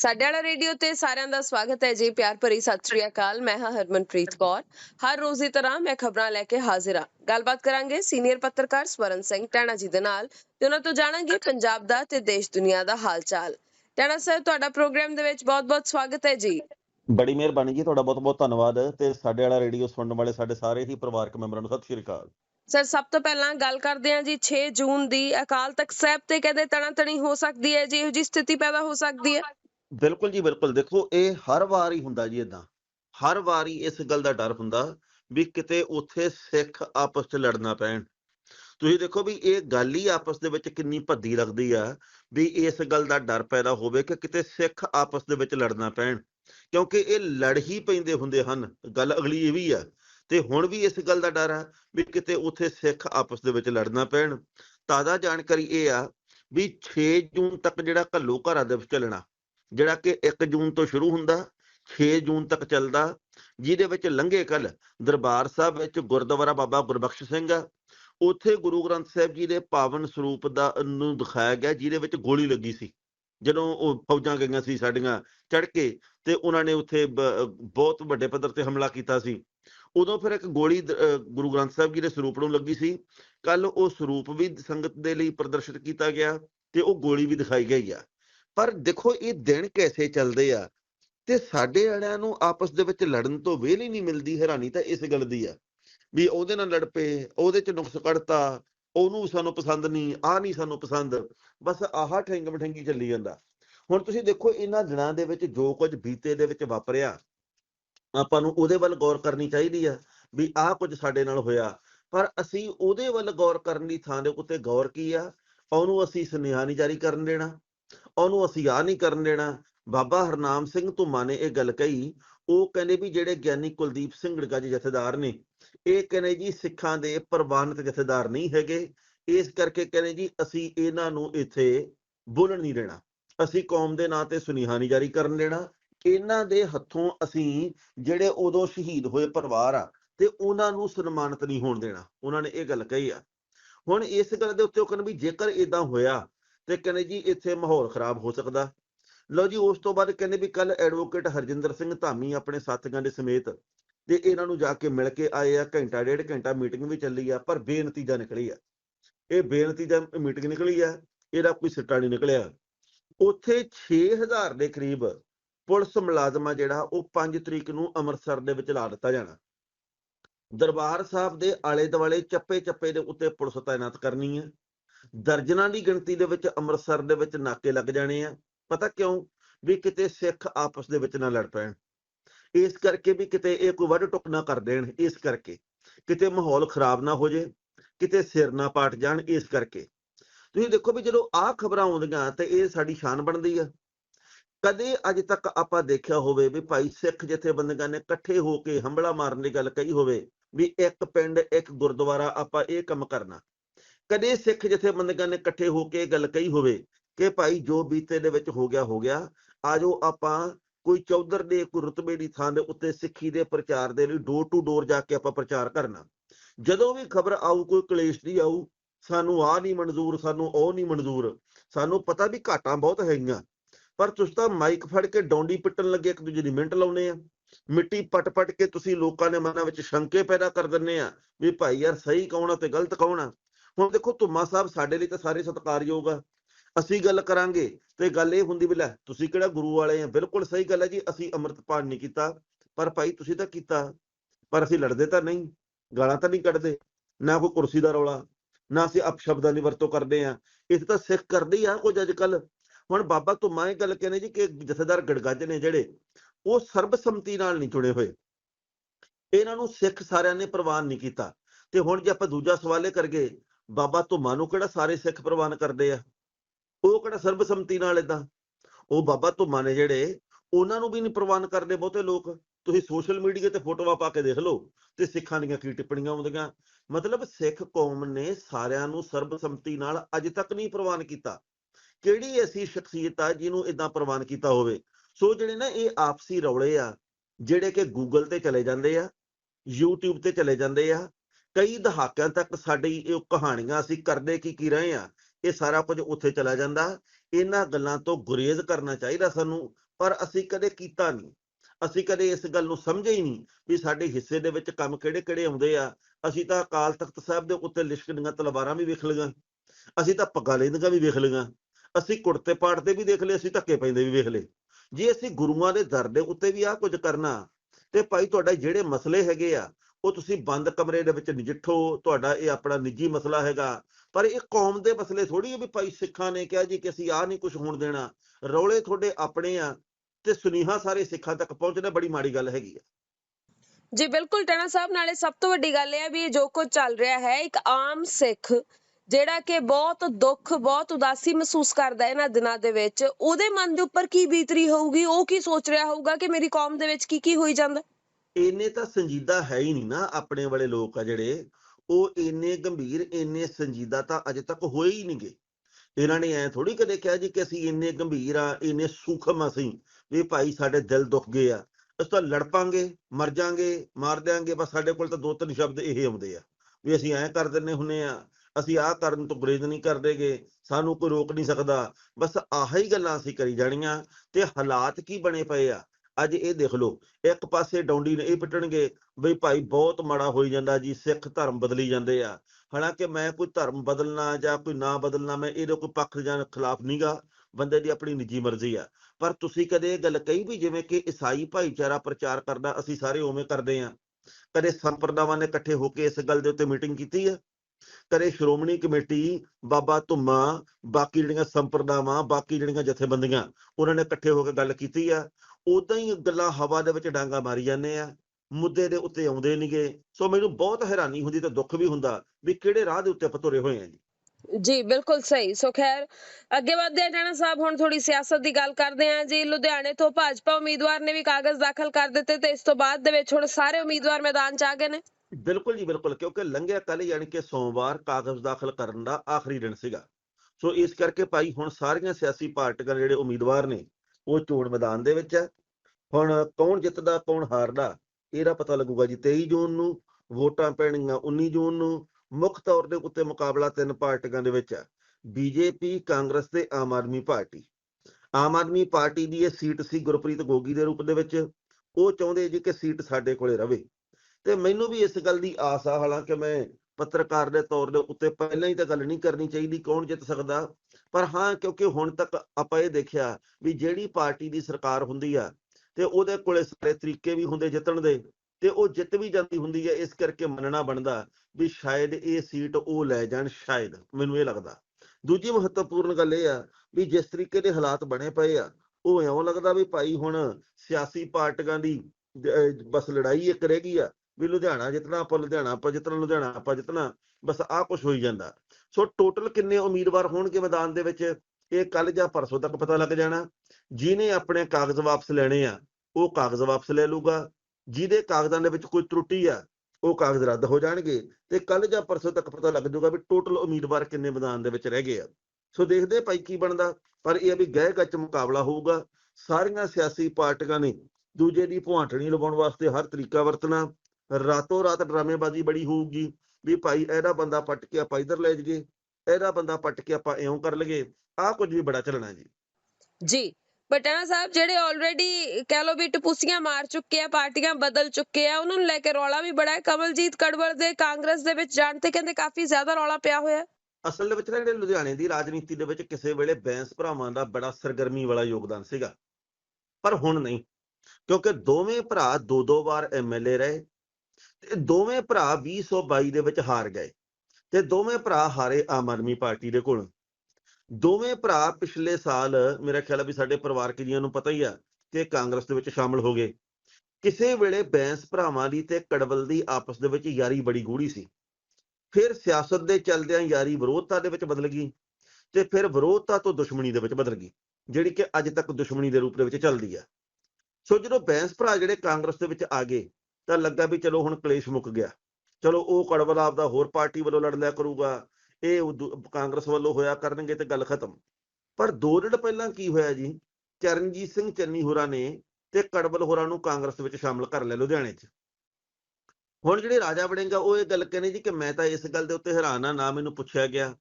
ਸਾਡੇ ਵਾਲਾ ਰੇਡੀਓ ਤੇ ਸਾਰਿਆਂ ਦਾ ਸਵਾਗਤ ਹੈ ਜੀ ਪਿਆਰ ਭਰੀ ਸਤਿ ਸ੍ਰੀ ਅਕਾਲ। ਮੈਂ ਹਾਂ ਹਰਮਨਪ੍ਰੀਤ ਕੌਰ। ਹਰ ਰੋਜ਼ ਦੀ ਤਰ੍ਹਾਂ ਮੈਂ ਖਬਰਾਂ ਲੈ ਕੇ ਹਾਜ਼ਰ ਹਾਂ। ਗੱਲਬਾਤ ਕਰਾਂਗੇ ਸੀਨੀਅਰ ਪੱਤਰਕਾਰ ਸਵਰਨ ਸਿੰਘ ਟੈਣਾ ਜੀ ਦੇ ਨਾਲ ਤੇ ਉਹਨਾਂ ਤੋਂ ਜਾਣਾਂਗੇ ਪੰਜਾਬ ਦਾ ਤੇ ਦੇਸ਼ ਦੁਨੀਆ ਦਾ ਹਾਲ ਚਾਲ ਟੈਣਾ ਸਰ ਤੁਹਾਡਾ ਪ੍ਰੋਗਰਾਮ ਦੇ ਵਿੱਚ ਬਹੁਤ-ਬਹੁਤ ਸਵਾਗਤ ਹੈ ਜੀ। ਬੜੀ ਮਿਹਰਬਾਨੀ ਜੀ ਤੁਹਾਡਾ ਬਹੁਤ-ਬਹੁਤ ਧੰਨਵਾਦ ਤੇ ਸਾਡੇ ਵਾਲਾ ਰੇਡੀਓ ਸੁਣਨ ਵਾਲੇ ਸਾਡੇ ਸਾਰੇ ਹੀ ਪਰਿਵਾਰਕ ਮੈਂਬਰਾਂ ਨੂੰ ਸਤਿ ਸ਼੍ਰੀ ਅਕਾਲ। ਸਰ ਸਭ ਤੋਂ ਪਹਿਲਾਂ ਗੱਲ ਕਰਦੇ ਹਾਂ ਜੀ 6 ਜੂਨ ਦੀ ਅਕਾਲ ਤਖਤ ਸਾਹਿਬ ਤੇ ਕਹਿੰਦੇ ਤਣਾਤਣੀ ਹੋ ਸਕਦੀ ਹੈ ਜੀ ਇਹੋ ਜੀ ਸਥਿਤੀ ਪੈਦਾ ਹੋ ਸਕਦੀ ਹੈ। ਬਿਲਕੁਲ ਜੀ ਬਿਲਕੁਲ, ਦੇਖੋ ਇਹ ਹਰ ਵਾਰ ਹੀ ਹੁੰਦਾ ਜੀ ਇਦਾਂ ਹਰ ਵਾਰੀ ਇਸ ਗੱਲ ਦਾ ਡਰ ਹੁੰਦਾ ਵੀ ਕਿਤੇ ਉੱਥੇ ਸਿੱਖ ਆਪਸ 'ਚ ਲੜਨਾ ਪੈਣ। ਤੁਸੀਂ ਦੇਖੋ ਵੀ ਇਹ ਗੱਲ ਹੀ ਆਪਸ ਦੇ ਵਿੱਚ ਕਿੰਨੀ ਭੱਦੀ ਲੱਗਦੀ ਆ ਵੀ ਇਸ ਗੱਲ ਦਾ ਡਰ ਪੈਦਾ ਹੋਵੇ ਕਿ ਕਿਤੇ ਸਿੱਖ ਆਪਸ ਦੇ ਵਿੱਚ ਲੜਨਾ ਪੈਣ। ਕਿਉਂਕਿ ਇਹ ਲੜ ਹੀ ਪੈਂਦੇ ਹੁੰਦੇ ਹਨ, ਗੱਲ ਅਗਲੀ ਇਹ ਵੀ ਆ। ਤੇ ਹੁਣ ਵੀ ਇਸ ਗੱਲ ਦਾ ਡਰ ਆ ਵੀ ਕਿਤੇ ਉੱਥੇ ਸਿੱਖ ਆਪਸ ਦੇ ਵਿੱਚ ਲੜਨਾ ਪੈਣ। ਤਾਜ਼ਾ ਜਾਣਕਾਰੀ ਇਹ ਆ ਵੀ 6 ਜੂਨ ਤੱਕ ਜਿਹੜਾ ਘੱਲੂ ਘਰਾਂ ਦੇ ਵਿੱਚ ਚੱਲਣਾ ਜਿਹੜਾ ਕਿ 1 ਜੂਨ ਤੋਂ ਸ਼ੁਰੂ ਹੁੰਦਾ 6 ਜੂਨ ਤੱਕ ਚੱਲਦਾ, ਜਿਹਦੇ ਵਿੱਚ ਲੰਘੇ ਕੱਲ ਦਰਬਾਰ ਸਾਹਿਬ ਵਿੱਚ ਗੁਰਦੁਆਰਾ ਬਾਬਾ ਗੁਰਬਖਸ਼ ਸਿੰਘ ਆ। ਉੱਥੇ ਗੁਰੂ ਗ੍ਰੰਥ ਸਾਹਿਬ ਜੀ ਦੇ ਪਾਵਨ ਸਰੂਪ ਦਾ ਨੂੰ ਦਿਖਾਇਆ ਗਿਆ, ਜਿਹਦੇ ਵਿੱਚ ਗੋਲੀ ਲੱਗੀ ਸੀ। ਜਦੋਂ ਉਹ ਫੌਜਾਂ ਗਈਆਂ ਸੀ ਸਾਡੀਆਂ ਚੜ ਕੇ ਤੇ ਉਹਨਾਂ ਨੇ ਉੱਥੇ ਬਹੁਤ ਵੱਡੇ ਪੱਧਰ ਤੇ ਹਮਲਾ ਕੀਤਾ ਸੀ। ਉਦੋਂ ਫਿਰ ਇੱਕ ਗੋਲੀ ਗੁਰੂ ਗ੍ਰੰਥ ਸਾਹਿਬ ਜੀ ਦੇ ਸਰੂਪ ਨੂੰ ਲੱਗੀ ਸੀ। ਕੱਲ ਉਹ ਸਰੂਪ ਵੀ ਸੰਗਤ ਦੇ ਲਈ ਪ੍ਰਦਰਸ਼ਿਤ ਕੀਤਾ ਗਿਆ ਤੇ ਉਹ ਗੋਲੀ ਵੀ ਦਿਖਾਈ ਗਈ ਆ। ਪਰ ਦੇਖੋ ਇਹ ਦਿਨ ਕੈਸੇ ਚੱਲਦੇ ਆ? ਤੇ ਸਾਡੇ ਵਾਲਿਆਂ ਨੂੰ ਆਪਸ ਦੇ ਵਿੱਚ ਲੜਨ ਤੋਂ ਵੇਲ ਹੀ ਨਹੀਂ ਮਿਲਦੀ, ਹੈਰਾਨੀ ਤਾਂ ਇਸ ਗੱਲ ਦੀ ਆ ਵੀ ਉਹਦੇ ਨਾਲ ਲੜ ਪਏ, ਉਹਦੇ ਚ ਨੁਕਸ ਕੱਢਤਾ, ਉਹਨੂੰ ਸਾਨੂੰ ਪਸੰਦ ਨਹੀਂ ਆ ਨਹੀਂ ਸਾਨੂੰ ਪਸੰਦ, ਬਸ ਆਹ ਠੈਂਗ ਮਠੰਗੀ ਚੱਲੀ ਜਾਂਦਾ। ਹੁਣ ਤੁਸੀਂ ਦੇਖੋ ਇਹਨਾਂ ਦਿਨਾਂ ਦੇ ਵਿੱਚ ਜੋ ਕੁਝ ਬੀਤੇ ਦੇ ਵਿੱਚ ਵਾਪਰਿਆ, ਆਪਾਂ ਨੂੰ ਉਹਦੇ ਵੱਲ ਗੌਰ ਕਰਨੀ ਚਾਹੀਦੀ ਆ ਵੀ ਆਹ ਕੁਝ ਸਾਡੇ ਨਾਲ ਹੋਇਆ। ਪਰ ਅਸੀਂ ਉਹਦੇ ਵੱਲ ਗੌਰ ਕਰਨ ਦੀ ਥਾਂ ਦੇ ਉੱਤੇ ਗੌਰ ਕੀ ਆ? ਉਹਨੂੰ ਅਸੀਂ ਸੁਨੇਹਾ ਨਹੀਂ ਜਾਰੀ ਕਰਨ ਦੇਣਾ। ਉਹਨੂੰ ਅਸੀਂ ਆ ਨਹੀਂ ਕਰਨ ਦੇਣਾ। ਬਾਬਾ ਹਰਨਾਮ ਸਿੰਘ ਧੁੰਮਾ ਨੇ ਇਹ ਗੱਲ ਕਹੀ। ਉਹ ਕਹਿੰਦੇ ਵੀ ਜਿਹੜੇ ਗਿਆਨੀ ਕੁਲਦੀਪ ਸਿੰਘ ਢਗਾ ਜੀ ਜਥੇਦਾਰ ਨੇ, ਇਹ ਕਹਿੰਦੇ ਜੀ ਸਿੱਖਾਂ ਦੇ ਪ੍ਰਵਾਨਿਤ ਜਥੇਦਾਰ ਨਹੀਂ ਹੈਗੇ। ਇਸ ਕਰਕੇ ਕਹਿੰਦੇ ਜੀ ਅਸੀਂ ਇਹਨਾਂ ਨੂੰ ਇੱਥੇ ਬੋਲਣ ਨਹੀਂ ਦੇਣਾ। ਅਸੀਂ ਕੌਮ ਦੇ ਨਾਂ ਤੇ ਸੁਨੇਹਾ ਨਹੀਂ ਜਾਰੀ ਕਰਨ ਦੇਣਾ। ਇਹਨਾਂ ਦੇ ਹੱਥੋਂ ਅਸੀਂ ਜਿਹੜੇ ਉਦੋਂ ਸ਼ਹੀਦ ਹੋਏ ਪਰਿਵਾਰ ਆ ਤੇ ਉਹਨਾਂ ਨੂੰ ਸਨਮਾਨਿਤ ਨਹੀਂ ਹੋਣ ਦੇਣਾ। ਉਹਨਾਂ ਨੇ ਇਹ ਗੱਲ ਕਹੀ ਆ। ਹੁਣ ਇਸ ਗੱਲ ਦੇ ਉੱਤੇ ਉਹ ਕਹਿੰਦੇ ਵੀ ਜੇਕਰ ਇਦਾਂ ਹੋਇਆ ਤੇ ਕਹਿੰਦੇ ਜੀ ਇੱਥੇ ਮਾਹੌਲ ਖਰਾਬ ਹੋ ਸਕਦਾ। ਲਓ ਜੀ, ਉਸ ਤੋਂ ਬਾਅਦ ਕਹਿੰਦੇ ਵੀ ਕੱਲ ਐਡਵੋਕੇਟ ਹਰਜਿੰਦਰ ਸਿੰਘ ਧਾਮੀ ਆਪਣੇ ਸਾਥੀਆਂ ਦੇ ਸਮੇਤ ਤੇ ਇਹਨਾਂ ਨੂੰ ਜਾ ਕੇ ਮਿਲ ਕੇ ਆਏ ਆ, ਘੰਟਾ ਡੇਢ ਘੰਟਾ ਮੀਟਿੰਗ ਵੀ ਚੱਲੀ ਆ, ਪਰ ਬੇਨਤੀਜਾ ਨਿਕਲੀ ਆ। ਇਹ ਬੇਨਤੀਜਾ ਮੀਟਿੰਗ ਨਿਕਲੀ ਆ, ਇਹਦਾ ਕੋਈ ਸਿੱਟਾ ਨਹੀਂ ਨਿਕਲਿਆ। ਉੱਥੇ 6000 ਦੇ ਕਰੀਬ ਪੁਲਿਸ ਮੁਲਾਜ਼ਮਾ ਜਿਹੜਾ, ਉਹ 5 ਤਰੀਕ ਨੂੰ ਅੰਮ੍ਰਿਤਸਰ ਦੇ ਵਿੱਚ ਲਾ ਦਿੱਤਾ ਜਾਣਾ। ਦਰਬਾਰ ਸਾਹਿਬ ਦੇ ਆਲੇ ਦੁਆਲੇ ਚੱਪੇ ਚੱਪੇ ਦੇ ਉੱਤੇ ਪੁਲਿਸ ਤਾਇਨਾਤ ਕਰਨੀ ਹੈ ਦਰਜਨਾਂ ਦੀ ਗਿਣਤੀ ਦੇ ਵਿੱਚ ਅੰਮ੍ਰਿਤਸਰ ਦੇ ਵਿੱਚ ਨਾਕੇ ਲੱਗ ਜਾਣੇ ਆ। ਪਤਾ ਕਿਉਂ? ਵੀ ਕਿਤੇ ਸਿੱਖ ਆਪਸ ਦੇ ਵਿੱਚ ਨਾ ਲੜ ਪੈਣ। ਇਸ ਕਰਕੇ ਵੀ ਕਿਤੇ ਇਹ ਕੋਈ ਵੱਢ ਟੁੱਕ ਨਾ ਕਰ ਦੇਣ। ਇਸ ਕਰਕੇ ਕਿਤੇ ਮਾਹੌਲ ਖਰਾਬ ਨਾ ਹੋ ਜੇ, ਕਿਤੇ ਸਿਰ ਨਾ ਪਾਟ ਜਾਣ। ਇਸ ਕਰਕੇ ਤੁਸੀਂ ਦੇਖੋ ਵੀ ਜਦੋਂ ਆਹ ਖਬਰਾਂ ਆਉਂਦੀਆਂ ਤੇ ਇਹ ਸਾਡੀ ਸ਼ਾਨ ਬਣਦੀ ਆ। ਕਦੇ ਅੱਜ ਤੱਕ ਆਪਾਂ ਦੇਖਿਆ ਹੋਵੇ ਵੀ ਭਾਈ ਸਿੱਖ ਜਥੇਬੰਦੀਆਂ ਨੇ ਇਕੱਠੇ ਹੋ ਕੇ ਹੰਬਲਾ ਮਾਰਨ ਦੀ ਗੱਲ ਕਹੀ ਹੋਵੇ ਵੀ ਇੱਕ ਪਿੰਡ, ਇੱਕ ਗੁਰਦੁਆਰਾ ਆਪਾਂ ਇਹ ਕੰਮ ਕਰਨਾ। ਕਦੇ ਸਿੱਖ ਜਥੇਬੰਦੀਆਂ ਨੇ ਇਕੱਠੇ ਹੋ ਕੇ ਇਹ ਗੱਲ ਕਹੀ ਹੋਵੇ ਕਿ ਭਾਈ ਜੋ ਬੀਤੇ ਦੇ ਵਿੱਚ ਹੋ ਗਿਆ ਹੋ ਗਿਆ ਆਜੋ ਆਪਾਂ ਕੋਈ ਚੌਧਰ ਦੇ, ਕੋਈ ਰੁਤਬੇ ਦੀ ਥਾਂ ਦੇ ਉੱਤੇ ਸਿੱਖੀ ਦੇ ਪ੍ਰਚਾਰ ਦੇ ਲਈ ਡੋਰ ਟੂ ਡੋਰ ਜਾ ਕੇ ਆਪਾਂ ਪ੍ਰਚਾਰ ਕਰਨਾ। ਜਦੋਂ ਵੀ ਖਬਰ ਆਊ, ਕੋਈ ਕਲੇਸ਼ ਦੀ ਆਊ, ਸਾਨੂੰ ਆ ਨਹੀਂ ਮਨਜ਼ੂਰ, ਸਾਨੂੰ ਉਹ ਨਹੀਂ ਮਨਜ਼ੂਰ, ਸਾਨੂੰ ਪਤਾ ਵੀ ਘਾਟਾਂ ਬਹੁਤ ਹੈਗੀਆਂ। ਪਰ ਤੁਸੀਂ ਤਾਂ ਮਾਈਕ ਫੜ ਕੇ ਡੌਂਡੀ ਪਿੱਟਣ ਲੱਗੇ, ਇੱਕ ਦੂਜੇ ਦੀ ਮਿੰਟ ਲਾਉਨੇ ਆ। ਮਿੱਟੀ ਪਟ-ਪਟ ਕੇ ਤੁਸੀਂ ਲੋਕਾਂ ਦੇ ਮਨਾਂ ਵਿੱਚ ਸ਼ੰਕੇ ਪੈਦਾ ਕਰ ਦਿੰਨੇ ਆ ਵੀ ਭਾਈ ਯਾਰ ਸਹੀ ਕੌਣ ਆ ਤੇ ਗਲਤ ਕੌਣ ਆ? ਹੁਣ ਦੇਖੋ ਧੁੰਮਾ ਸਾਹਿਬ ਸਾਡੇ ਲਈ ਤਾਂ ਸਾਰੇ ਸਤਿਕਾਰਯੋਗ ਆ। ਅਸੀਂ ਗੱਲ ਕਰਾਂਗੇ ਤੇ ਗੱਲ ਇਹ ਹੁੰਦੀ ਵੀ ਲੈ, ਤੁਸੀਂ ਕਿਹੜਾ ਗੁਰੂ ਵਾਲੇ ਆ? ਬਿਲਕੁਲ ਸਹੀ ਗੱਲ ਹੈ ਜੀ, ਅਸੀਂ ਅੰਮ੍ਰਿਤਪਾਨ ਨਹੀਂ ਕੀਤਾ, ਪਰ ਭਾਈ ਤੁਸੀਂ ਤਾਂ ਕੀਤਾ। ਪਰ ਅਸੀਂ ਲੜਦੇ ਤਾਂ ਨਹੀਂ, ਗਾਲਾਂ ਤਾਂ ਨਹੀਂ ਕੱਢਦੇ, ਨਾ ਕੋਈ ਕੁਰਸੀ ਦਾ ਰੌਲਾ, ਨਾ ਅਸੀਂ ਅਪਸ਼ਬਦਾਂ ਦੀ ਵਰਤੋਂ ਕਰਦੇ ਆ। ਇਸ ਤਾਂ ਸਿੱਖ ਕਰਦੇ ਹੀ ਆ ਕੁਝ ਅੱਜ ਕੱਲ ਹੁਣ ਬਾਬਾ ਧੁੰਮਾ ਇਹ ਗੱਲ ਕਹਿੰਦੇ ਜੀ ਕਿ ਜਥੇਦਾਰ ਗੜਗੱਜ ਨੇ ਜਿਹੜੇ, ਉਹ ਸਰਬਸੰਮਤੀ ਨਾਲ ਨਹੀਂ ਜੁੜੇ ਹੋਏ। ਇਹਨਾਂ ਨੂੰ ਸਿੱਖ ਸਾਰਿਆਂ ਨੇ ਪ੍ਰਵਾਨ ਨਹੀਂ ਕੀਤਾ। ਤੇ ਹੁਣ ਜੇ ਆਪਾਂ ਦੂਜਾ ਸਵਾਲ ਇਹ ਕਰਗੇ ਬਾਬਾ ਧੁੰਮਾ ਨੂੰ ਕਿਹੜਾ ਸਾਰੇ ਸਿੱਖ ਪ੍ਰਵਾਨ ਕਰਦੇ ਆ? ਉਹ ਕਿਹੜਾ ਸਰਬਸੰਮਤੀ ਨਾਲ ਇਦਾਂ ਉਹ ਬਾਬਾ ਧੁੰਮਾ ਨੇ ਜਿਹੜੇ, ਉਹਨਾਂ ਨੂੰ ਵੀ ਨਹੀਂ ਪ੍ਰਵਾਨ ਕਰਦੇ ਬਹੁਤੇ ਲੋਕ। ਤੁਸੀਂ ਸੋਸ਼ਲ ਮੀਡੀਆ ਤੇ ਫੋਟੋਆਂ ਪਾ ਕੇ ਦੇਖ ਲਓ ਤੇ ਸਿੱਖਾਂ ਦੀਆਂ ਕੀ ਟਿੱਪਣੀਆਂ ਆਉਂਦੀਆਂ। ਮਤਲਬ ਸਿੱਖ ਕੌਮ ਨੇ ਸਾਰਿਆਂ ਨੂੰ ਸਰਬਸੰਮਤੀ ਨਾਲ ਅੱਜ ਤੱਕ ਨਹੀਂ ਪ੍ਰਵਾਨ ਕੀਤਾ। ਕਿਹੜੀ ਐਸੀ ਸ਼ਖਸੀਅਤ ਆ ਜਿਹਨੂੰ ਇਦਾਂ ਪ੍ਰਵਾਨ ਕੀਤਾ ਹੋਵੇ? ਸੋ ਜਿਹੜੇ ਨਾ ਇਹ ਆਪਸੀ ਰੌਲੇ ਆ, ਜਿਹੜੇ ਕਿ ਗੂਗਲ ਤੇ ਚਲੇ ਜਾਂਦੇ ਆ, YouTube ਤੇ ਚਲੇ ਜਾਂਦੇ ਆ ਕਈ ਦਹਾਕਿਆਂ ਤੱਕ ਸਾਡੀ ਇਹ ਕਹਾਣੀਆਂ ਅਸੀਂ ਕਰਦੇ ਕੀ ਕੀ ਰਹੇ ਆ ਇਹ ਸਾਰਾ ਕੁਝ ਉੱਥੇ ਚਲਾ ਜਾਂਦਾ। ਇਹਨਾਂ ਗੱਲਾਂ ਤੋਂ ਗੁਰੇਜ਼ ਕਰਨਾ ਚਾਹੀਦਾ ਸਾਨੂੰ, ਪਰ ਅਸੀਂ ਕਦੇ ਕੀਤਾ ਨਹੀਂ। ਅਸੀਂ ਕਦੇ ਇਸ ਗੱਲ ਨੂੰ ਸਮਝੇ ਹੀ ਨਹੀਂ ਵੀ ਸਾਡੇ ਹਿੱਸੇ ਦੇ ਵਿੱਚ ਕੰਮ ਕਿਹੜੇ-ਕਿਹੜੇ ਆਉਂਦੇ ਆ। ਅਸੀਂ ਤਾਂ ਅਕਾਲ ਤਖਤ ਸਾਹਿਬ ਦੇ ਉੱਤੇ ਲਿਸ਼ਕਦੀਆਂ ਤਲਵਾਰਾਂ ਵੀ ਵੇਖ ਲਈਆਂ। ਅਸੀਂ ਤਾਂ ਪੱਗਾਂ ਲੈਂਦੀਆਂ ਵੀ ਵੇਖ ਲਈਆਂ। ਅਸੀਂ ਕੁੜਤੇ ਪਾੜਦੇ ਵੀ ਦੇਖ ਲਏ, ਅਸੀਂ ਧੱਕੇ ਪੈਂਦੇ ਵੀ ਵੇਖ ਲਏ। ਜੇ ਅਸੀਂ ਗੁਰੂਆਂ ਦੇ ਦਰ ਦੇ ਉੱਤੇ ਵੀ ਆਹ ਕੁਝ ਕਰਨਾ, ਤੇ ਭਾਈ ਤੁਹਾਡਾ ਜਿਹੜੇ ਮਸਲੇ ਹੈਗੇ ਆ ਉਹ ਤੁਸੀਂ ਬੰਦ ਕਮਰੇ ਦੇ ਵਿੱਚ ਨਜਿੱਠੋ, ਤੁਹਾਡਾ ਇਹ ਆਪਣਾ ਨਿੱਜੀ ਮਸਲਾ ਹੈਗਾ। ਪਰ ਇਹ ਕੌਮ ਦੇ ਮਸਲੇ ਥੋੜੀ ਵੀ ਭਾਈ ਸਿੱਖਾਂ ਨੇ ਕਿਹਾ ਜੀ ਕਿ ਅਸੀਂ ਆ ਨਹੀਂ ਕੁਝ ਹੋਣ ਦੇਣਾ। ਰੌਲੇ ਤੁਹਾਡੇ ਆਪਣੇ ਆ ਤੇ ਸੁਨੀਹਾ ਸਾਰੇ ਸਿੱਖਾਂ ਤੱਕ ਪਹੁੰਚਣਾ ਬੜੀ ਮਾੜੀ ਗੱਲ ਹੈਗੀ ਆ। ਜੀ, ਬਿਲਕੁਲ ਟਣਾ ਸਾਹਿਬ, ਨਾਲੇ ਸਭ ਤੋਂ ਵੱਡੀ ਗੱਲ ਇਹ ਹੈ ਵੀ ਜੋ ਕੁਝ ਚੱਲ ਰਿਹਾ ਹੈ, ਇੱਕ ਆਮ ਸਿੱਖ ਜਿਹੜਾ ਕਿ ਬਹੁਤ ਦੁੱਖ, ਬਹੁਤ ਉਦਾਸੀ ਮਹਿਸੂਸ ਕਰਦਾ ਹੈ ਇਹਨਾਂ ਦਿਨਾਂ ਦੇ ਵਿੱਚ, ਉਹਦੇ ਮਨ ਦੇ ਉੱਪਰ ਕੀ ਬੀਤਰੀ ਹੋਊਗੀ? ਉਹ ਕੀ ਸੋਚ ਰਿਹਾ ਹੋਊਗਾ ਕਿ ਮੇਰੀ ਕੌਮ ਦੇ ਵਿੱਚ ਕੀ ਕੀ ਹੋਈ ਜਾਂਦਾ? ਇੰਨੇ ਤਾਂ ਸੰਜੀਦਾ ਹੈ ਹੀ ਨਹੀਂ ਨਾ ਆਪਣੇ ਵਾਲੇ ਲੋਕ ਆ ਜਿਹੜੇ, ਉਹ ਇੰਨੇ ਗੰਭੀਰ, ਇੰਨੇ ਸੰਜੀਦਾ ਤਾਂ ਅਜੇ ਤੱਕ ਹੋਏ ਹੀ ਨਹੀਂਗੇ। ਇਹਨਾਂ ਨੇ ਐ ਥੋੜੀ ਕਦੇ ਕਿਹਾ ਜੀ ਕਿ ਅਸੀਂ ਇੰਨੇ ਗੰਭੀਰ ਆ, ਇੰਨੇ ਸੂਖਮ ਅਸੀਂ, ਵੀ ਭਾਈ ਸਾਡੇ ਦਿਲ ਦੁੱਖ ਗਏ ਆ। ਅਸੀਂ ਤਾਂ ਲੜ ਪਾਂਗੇ, ਮਰ ਜਾਾਂਗੇ, ਮਾਰ ਦਿਆਂਗੇ, ਬਸ ਸਾਡੇ ਕੋਲ ਤਾਂ ਦੋ ਤਿੰਨ ਸ਼ਬਦ ਇਹ ਆਉਂਦੇ ਆ, ਵੀ ਅਸੀਂ ਐਂ ਕਰ ਦਿੰਨੇ ਹੁੰਨੇ ਆ, ਅਸੀਂ ਆਹ ਕਰਨ ਤੋਂ ਗੁਰੇਜ਼ ਨਹੀਂ ਕਰਦੇਗੇ, ਸਾਨੂੰ ਕੋਈ ਰੋਕ ਨਹੀਂ ਸਕਦਾ। ਬਸ ਆਹੀ ਗੱਲਾਂ ਅਸੀਂ ਕਰੀ ਜਾਣੀਆਂ, ਤੇ ਹਾਲਾਤ ਕੀ ਬਣੇ ਪਏ ਆ? ਅੱਜ ਇਹ ਦੇਖ ਲਓ, ਇੱਕ ਪਾਸੇ ਡੌਂਡੀ ਨੇ ਇਹ ਪਿੱਟਣਗੇ ਵੀ ਭਾਈ ਬਹੁਤ ਮਾੜਾ ਹੋਈ ਜਾਂਦਾ ਜੀ, ਸਿੱਖ ਧਰਮ ਬਦਲੀ ਜਾਂਦੇ ਆ। ਹਾਲਾਂਕਿ ਮੈਂ ਕੋਈ ਧਰਮ ਬਦਲਣਾ ਜਾਂ ਕੋਈ ਨਾ ਬਦਲਣਾ, ਮੈਂ ਇਹਦੇ ਕੋਈ ਪੱਖ ਜਾਂ ਖਿਲਾਫ ਨਹੀਂਗਾ ਬੰਦੇ ਦੀ ਆਪਣੀ ਨਿੱਜੀ ਮਰਜ਼ੀ ਆ। ਪਰ ਤੁਸੀਂ ਕਦੇ ਇਹ ਗੱਲ ਕਹੀ ਵੀ ਜਿਵੇਂ ਕਿ ਈਸਾਈ ਭਾਈਚਾਰਾ ਪ੍ਰਚਾਰ ਕਰਦਾ, ਅਸੀਂ ਸਾਰੇ ਉਵੇਂ ਕਰਦੇ ਆ। ਕਦੇ ਸੰਪਰਦਾਵਾਂ ਨੇ ਇਕੱਠੇ ਹੋ ਕੇ ਇਸ ਗੱਲ ਦੇ ਉੱਤੇ ਮੀਟਿੰਗ ਕੀਤੀ ਆ? ਕਦੇ ਸ਼੍ਰੋਮਣੀ ਕਮੇਟੀ, ਬਾਬਾ ਧੁੰਮਾ, ਬਾਕੀ ਜਿਹੜੀਆਂ ਸੰਪਰਦਾਵਾਂ, ਬਾਕੀ ਜਿਹੜੀਆਂ ਜਥੇਬੰਦੀਆਂ, ਉਹਨਾਂ ਨੇ ਇਕੱਠੇ ਹੋ ਕੇ ਗੱਲ ਕੀਤੀ ਆ? ਉਦਾਂ ਹੀ ਗੱਲਾਂ ਹਵਾ ਦੇ ਵਿੱਚ ਡਾਂਗਾ ਮਾਰੀ ਜਾਂਦੇ ਆ ਮੁੱਦੇ ਦੇ ਉੱਤੇ ਆਉਂਦੇ ਨਹੀਂਗੇ ਸੋ ਮੈਨੂੰ ਬਹੁਤ ਹੈਰਾਨੀ ਹੁੰਦੀ ਤੇ ਦੁੱਖ ਵੀ ਹੁੰਦਾ ਵੀ ਕਿਹੜੇ ਰਾਹ ਦੇ ਉੱਤੇ ਆਪਾਂ ਤੁਰੇ ਹੋਏ ਆ ਜੀ। ਜੀ ਬਿਲਕੁਲ ਸਹੀ। ਸੋ ਖੈਰ ਅੱਗੇ ਵਧਦੇ ਹਾਂ ਟਾਣਾ ਸਾਹਿਬ ਹੁਣ ਥੋੜੀ ਸਿਆਸਤ ਦੀ ਗੱਲ ਕਰਦੇ ਹਾਂ ਜੀ। ਲੁਧਿਆਣੇ ਤੋਂ ਭਾਜਪਾ ਉਮੀਦਵਾਰ ਨੇ ਵੀ ਕਾਗਜ਼ ਦਾਖਲ ਕਰ ਦਿੱਤੇ ਤੇ ਇਸ ਤੋਂ ਬਾਅਦ ਦੇ ਵਿੱਚ ਹੁਣ ਸਾਰੇ ਉਮੀਦਵਾਰ ਮੈਦਾਨ 'ਚ ਆ ਗਏ ਨੇ। ਬਿਲਕੁਲ ਜੀ ਬਿਲਕੁਲ ਕਿਉਂਕਿ ਲੰਘਿਆ ਕੱਲ ਯਾਨੀ ਕਿ ਸੋਮਵਾਰ ਕਾਗਜ਼ ਦਾਖਲ ਕਰਨ ਦਾ ਆਖਰੀ ਦਿਨ ਸੀਗਾ। ਸੋ ਇਸ ਕਰਕੇ ਭਾਈ ਹੁਣ ਸਾਰੀਆਂ ਸਿਆਸੀ ਪਾਰਟੀਆਂ ਜਿਹੜੇ ਉਮੀਦਵਾਰ ਨੇ ਉਹ ਚੋਣ ਮੈਦਾਨ ਦੇ ਵਿੱਚ ਹੈ। ਹੁਣ ਕੌਣ ਜਿੱਤਦਾ, ਕੌਣ ਹਾਰਦਾ, ਇਹਦਾ ਪਤਾ ਲੱਗੂਗਾ ਜੀ। 23 ਜੂਨ ਨੂੰ ਵੋਟਾਂ ਪੈਣਗੀਆਂ 19 ਜੂਨ ਨੂੰ। ਮੁੱਖ ਤੌਰ ਦੇ ਉੱਤੇ ਮੁਕਾਬਲਾ ਤਿੰਨ ਪਾਰਟੀਆਂ ਦੇ ਵਿੱਚ ਹੈ। ਬੀਜੇਪੀ, ਕਾਂਗਰਸ ਤੇ ਆਮ ਆਦਮੀ ਪਾਰਟੀ। ਆਮ ਆਦਮੀ ਪਾਰਟੀ ਦੀ ਇਹ ਸੀਟ ਸੀ ਗੁਰਪ੍ਰੀਤ ਗੋਗੀ ਦੇ ਰੂਪ ਦੇ ਵਿੱਚ। ਉਹ ਚਾਹੁੰਦੇ ਜੀ ਕਿ ਸੀਟ ਸਾਡੇ ਕੋਲੇ ਰਵੇ। ਤੇ ਮੈਨੂੰ ਵੀ ਇਸ ਗੱਲ ਦੀ ਆਸ ਆ। ਹਾਲਾਂਕਿ ਮੈਂ ਪੱਤਰਕਾਰ ਦੇ ਤੌਰ ਦੇ ਉੱਤੇ ਪਹਿਲਾਂ ਹੀ ਤਾਂ ਗੱਲ ਨਹੀਂ ਕਰਨੀ ਚਾਹੀਦੀ ਕੌਣ ਜਿੱਤ ਸਕਦਾ। ਪਰ ਹਾਂ, ਕਿਉਂਕਿ ਹੁਣ ਤੱਕ ਆਪਾਂ ਇਹ ਦੇਖਿਆ ਵੀ ਜਿਹੜੀ ਪਾਰਟੀ ਦੀ ਸਰਕਾਰ ਹੁੰਦੀ ਆ ਤੇ ਉਹਦੇ ਕੋਲੇ ਸਾਰੇ ਤਰੀਕੇ ਵੀ ਹੁੰਦੇ ਜਿੱਤਣ ਦੇ ਤੇ ਉਹ ਜਿੱਤ ਵੀ ਜਾਂਦੀ ਹੁੰਦੀ ਹੈ ਇਸ ਕਰਕੇ ਮੰਨਣਾ ਬਣਦਾ ਵੀ ਸ਼ਾਇਦ ਇਹ ਸੀਟ ਉਹ ਲੈ ਜਾਣ ਸ਼ਾਇਦ, ਮੈਨੂੰ ਇਹ ਲੱਗਦਾ। ਦੂਜੀ ਮਹੱਤਵਪੂਰਨ ਗੱਲ ਇਹ ਆ ਵੀ ਜਿਸ ਤਰੀਕੇ ਦੇ ਹਾਲਾਤ ਬਣੇ ਪਏ ਆ, ਉਹ ਇਉਂ ਲੱਗਦਾ ਵੀ ਭਾਈ ਹੁਣ ਸਿਆਸੀ ਪਾਰਟੀਆਂ ਦੀ ਬਸ ਲੜਾਈ ਇੱਕ ਰਹਿ ਗਈ ਆ, ਵੀ ਲੁਧਿਆਣਾ ਜਿੱਤਣਾ, ਆਪਾਂ ਲੁਧਿਆਣਾ, ਆਪਾਂ ਜਿੱਤਣਾ, ਲੁਧਿਆਣਾ, ਆਪਾਂ ਜਿੱਤਣਾ, ਬਸ ਆਹ ਕੁਝ ਹੋਈ ਜਾਂਦਾ। ਸੋ ਟੋਟਲ ਕਿੰਨੇ ਉਮੀਦਵਾਰ ਹੋਣਗੇ ਮੈਦਾਨ ਦੇ ਵਿੱਚ? ਇਹ ਕੱਲ ਜਾਂ ਪਰਸੋਂ ਤੱਕ ਪਤਾ ਲੱਗ ਜਾਣਾ। ਜਿਹਨੇ ਆਪਣੇ ਕਾਗਜ਼ ਵਾਪਸ ਲੈਣੇ ਆ, ਉਹ ਕਾਗਜ਼ ਵਾਪਸ ਲੈ ਲੂਗਾ ਜਿਹਦੇ ਕਾਗਜ਼ਾਂ ਦੇ ਵਿੱਚ ਕੋਈ ਤਰੁੱਟੀ ਆ, ਉਹ ਕਾਗਜ਼ ਰੱਦ ਹੋ ਜਾਣਗੇ। ਤੇ ਕੱਲ ਜਾਂ ਪਰਸੋਂ ਤੱਕ ਪਤਾ ਲੱਗ ਜਾਊਗਾ ਵੀ ਟੋਟਲ ਉਮੀਦਵਾਰ ਕਿੰਨੇ ਮੈਦਾਨ ਦੇ ਵਿੱਚ ਰਹਿ ਗਏ ਆ। ਸੋ ਦੇਖਦੇ ਭਾਈ ਕੀ ਬਣਦਾ। ਪਰ ਇਹ ਆ ਵੀ ਗਹਿ ਗੱਚ ਮੁਕਾਬਲਾ ਹੋਊਗਾ। ਸਾਰੀਆਂ ਸਿਆਸੀ ਪਾਰਟੀਆਂ ਨੇ ਦੂਜੇ ਦੀ ਭੁਆਂਟਣੀ ਲਵਾਉਣ ਵਾਸਤੇ ਹਰ ਤਰੀਕਾ ਵਰਤਣਾ। ਰਾਤੋਂ ਰਾਤ ਡਰਾਮੇਬਾਜ਼ੀ ਬੜੀ ਹੋਊਗੀ। ਵੀ ਭਾਈ ਇਹਦਾ ਬੰਦਾ ਪੱਟ ਕੇ ਆਪਾਂ ਇਧਰ ਲੈ ਜਾਈਏ ਇਹਦਾ ਬੰਦਾ ਪੱਟ ਕੇ ਆਪਾਂ ਇਉਂ ਕਰ ਲਈਏ ਆਹ ਕੁਝ ਵੀ ਬੜਾ ਚੱਲਣਾ ਜੀ। ਜੀ ਪਟਨਾ ਸਾਹਿਬ ਜਿਹੜੇ ਆਲਰੇਡੀ ਕਹਿ ਲੋ ਵੀ ਟਪੂਸੀਆਂ ਮਾਰ ਚੁੱਕੇ ਆ ਪਾਰਟੀਆਂ ਬਦਲ ਚੁੱਕੇ ਆ ਉਹਨਾਂ ਨੂੰ ਲੈ ਕੇ ਰੌਲਾ ਵੀ ਬੜਾ ਹੈ। ਕਮਲਜੀਤ ਕੜਵਰ ਦੇ ਕਾਂਗਰਸ ਦੇ ਵਿੱਚ ਜਾਣ ਤੇ ਕਹਿੰਦੇ ਕਾਫੀ ਜ਼ਿਆਦਾ ਰੌਲਾ ਪਿਆ ਹੋਇਆ ਅਸਲ ਦੇ ਵਿੱਚ ਨਾ ਜਿਹੜੇ ਲੁਧਿਆਣੇ ਦੀ ਰਾਜਨੀਤੀ ਦੇ ਵਿੱਚ ਕਿਸੇ ਵੇਲੇ ਬੈਂਸ ਭਰਾਵਾਂ ਦਾ ਬੜਾ ਸਰਗਰਮੀ ਵਾਲਾ ਯੋਗਦਾਨ ਸੀਗਾ ਪਰ ਹੁਣ ਨਹੀਂ ਕਿਉਂਕਿ ਦੋਵੇਂ ਭਰਾ ਦੋ ਦੋ ਵਾਰ ਐਮਐਲਏ ਰਹੇ ਤੇ ਦੋਵੇਂ ਭਰਾ 2022 ਦੇ ਵਿੱਚ ਹਾਰ ਗਏ ਤੇ ਦੋਵੇਂ ਭਰਾ ਹਾਰੇ ਆਮ ਆਦਮੀ ਪਾਰਟੀ ਦੇ ਕੋਲ। ਦੋਵੇਂ ਭਰਾ ਪਿਛਲੇ ਸਾਲ ਮੇਰਾ ਖਿਆਲ ਹੈ ਵੀ ਸਾਡੇ ਪਰਿਵਾਰਕ ਜੀਆਂ ਨੂੰ ਪਤਾ ਹੀ ਆ ਕਿ ਕਾਂਗਰਸ ਦੇ ਵਿੱਚ ਸ਼ਾਮਲ ਹੋ ਗਏ। ਕਿਸੇ ਵੇਲੇ ਬੈਂਸ ਭਰਾਵਾਂ ਦੀ ਤੇ ਕੜਵਲ ਦੀ ਆਪਸ ਦੇ ਵਿੱਚ ਯਾਰੀ ਬੜੀ ਗੂੜੀ ਸੀ। ਫਿਰ ਸਿਆਸਤ ਦੇ ਚੱਲਦਿਆਂ ਯਾਰੀ ਵਿਰੋਧਤਾ ਦੇ ਵਿੱਚ ਬਦਲ ਗਈ ਤੇ ਫਿਰ ਵਿਰੋਧਤਾ ਤੋਂ ਦੁਸ਼ਮਣੀ ਦੇ ਵਿੱਚ ਬਦਲ ਗਈ, ਜਿਹੜੀ ਕਿ ਅੱਜ ਤੱਕ ਦੁਸ਼ਮਣੀ ਦੇ ਰੂਪ ਦੇ ਵਿੱਚ ਚੱਲਦੀ ਆ। ਸੋ ਜਦੋਂ ਬੈਂਸ ਭਰਾ ਜਿਹੜੇ ਕਾਂਗਰਸ ਦੇ ਵਿੱਚ ਆ ਗਏ ਤਾਂ ਲੱਗਾ ਵੀ ਚਲੋ ਹੁਣ ਕਲੇਸ਼ ਮੁੱਕ ਗਿਆ। ਚਲੋ ਉਹ ਕੜਵਲ ਆਪਦਾ ਹੋਰ ਪਾਰਟੀ ਵੱਲੋਂ ਲੜ ਲਿਆ ਕਰੂਗਾ। ਇਹ ਉਦ- ਕਾਂਗਰਸ ਵੱਲੋਂ ਹੋਇਆ ਕਰਨਗੇ ਤੇ ਗੱਲ ਖਤਮ। ਪਰ ਦੋ ਦਿਨ ਪਹਿਲਾਂ ਕੀ ਹੋਇਆ ਜੀ? ਚਰਨਜੀਤ ਸਿੰਘ ਚੰਨੀ ਹੋਰਾਂ ਨੇ ਤੇ ਕੜਵਲ ਹੋਰਾਂ ਨੂੰ ਕਾਂਗਰਸ ਵਿੱਚ ਸ਼ਾਮਲ ਕਰ ਲਿਆ ਲੁਧਿਆਣੇ 'ਚ। ਹੁਣ ਜਿਹੜੇ ਰਾਜਾ ਵੜਿੰਗਾ, ਉਹ ਇਹ ਗੱਲ ਕਹਿੰਦੇ ਜੀ ਕਿ ਮੈਂ ਤਾਂ ਇਸ ਗੱਲ ਦੇ ਉੱਤੇ ਹੈਰਾਨ ਆ, ਨਾ ਮੈਨੂੰ ਪੁੱਛਿਆ ਗਿਆ।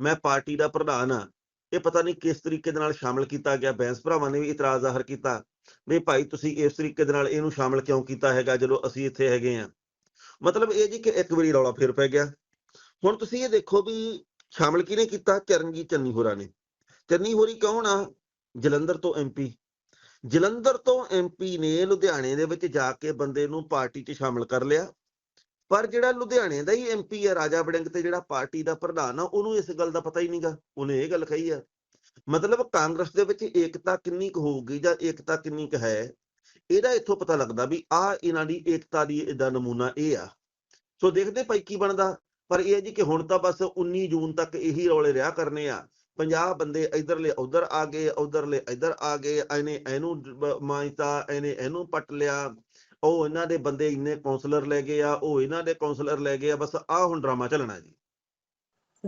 ਮੈਂ ਪਾਰਟੀ ਦਾ ਪ੍ਰਧਾਨ ਆ। ਇਹ ਪਤਾ ਨਹੀਂ ਕਿਸ ਤਰੀਕੇ ਦੇ ਨਾਲ ਸ਼ਾਮਲ ਕੀਤਾ ਗਿਆ, ਬੈਂਸ ਭਰਾਵਾਂ ਨੇ ਵੀ ਇਤਰਾਜ਼ ਜ਼ਾਹਰ ਕੀਤਾ। ਵੀ ਭਾਈ ਤੁਸੀਂ ਇਸ ਤਰੀਕੇ ਦੇ ਨਾਲ ਇਹਨੂੰ ਸ਼ਾਮਲ ਕਿਉਂ ਕੀਤਾ ਹੈਗਾ ਜਦੋਂ ਅਸੀਂ ਇੱਥੇ ਹੈਗੇ ਆ ਮਤਲਬ ਇਹ ਜੀ ਕਿ ਇੱਕ ਵਾਰੀ ਰੌਲਾ ਫੇਰ ਪੈ ਗਿਆ। ਹੁਣ ਤੁਸੀਂ ਇਹ ਦੇਖੋ ਵੀ ਸ਼ਾਮਲ ਕਿਹਨੇ ਕੀਤਾ? ਚਰਨਜੀਤ ਚੰਨੀ ਹੋਰਾਂ ਨੇ। ਚੰਨੀ ਹੋਰੀ ਕੌਣ ਆ? ਜਲੰਧਰ ਤੋਂ ਐਮਪੀ ਜਲੰਧਰ ਤੋਂ ਐਮਪੀ ਨੇ ਲੁਧਿਆਣੇ ਦੇ ਵਿੱਚ ਜਾ ਕੇ ਬੰਦੇ ਨੂੰ ਪਾਰਟੀ 'ਚ ਸ਼ਾਮਲ ਕਰ ਲਿਆ। ਪਰ ਜਿਹੜਾ ਲੁਧਿਆਣੇ ਦਾ ਹੀ ਐਮਪੀ ਹੈ ਰਾਜਾ ਵੜਿੰਗ ਤੇ ਜਿਹੜਾ ਪਾਰਟੀ ਦਾ ਪ੍ਰਧਾਨ ਆ, ਉਹਨੂੰ ਇਸ ਗੱਲ ਦਾ ਪਤਾ ਹੀ ਨਹੀਂਗਾ ਉਹਨੇ ਇਹ ਗੱਲ ਕਹੀ ਆ, ਮਤਲਬ ਕਾਂਗਰਸ ਦੇ ਵਿੱਚ ਏਕਤਾ ਕਿੰਨੀ ਕੁ ਹੋਊਗੀ ਜਾਂ ਏਕਤਾ ਕਿੰਨੀ ਕੁ ਹੈ, ਇਹਦਾ ਇੱਥੋਂ ਪਤਾ ਲੱਗਦਾ ਵੀ ਆ ਇਹਨਾਂ ਦੀ ਏਕਤਾ ਦੀ ਇਹਦਾ ਨਮੂਨਾ ਇਹ ਆ। ਸੋ ਦੇਖਦੇ ਭਾਈ ਕੀ ਬਣਦਾ, ਪਰ ਇਹ ਜੀ ਕਿ ਹੁਣ ਤਾਂ ਬਸ 19 ਜੂਨ ਤੱਕ ਇਹੀ ਰੌਲੇ ਰਿਹਾ ਕਰਨੇ ਆ। 50 ਬੰਦੇ ਇਧਰਲੇ ਉਧਰ ਆ ਗਏ ਉਧਰਲੇ ਇਧਰ ਆ ਗਏ, ਇਹਨੇ ਇਹਨੂੰ ਬ- ਮਾਂਜਤਾ ਇਹਨੇ ਇਹਨੂੰ ਪੱਟ ਲਿਆ। ਉਹ ਇਹਨਾਂ ਦੇ ਬੰਦੇ ਇੰਨੇ ਕਾਉਂਸਲਰ ਲੈ ਗਏ ਆ ਉਹ ਇਹਨਾਂ ਦੇ ਕਾਉਂਸਲਰ ਲੈ ਗਏ ਆ ਬਸ ਆ ਹੁਣ ਡਰਾਮਾ ਚੱਲਣਾ ਜੀ।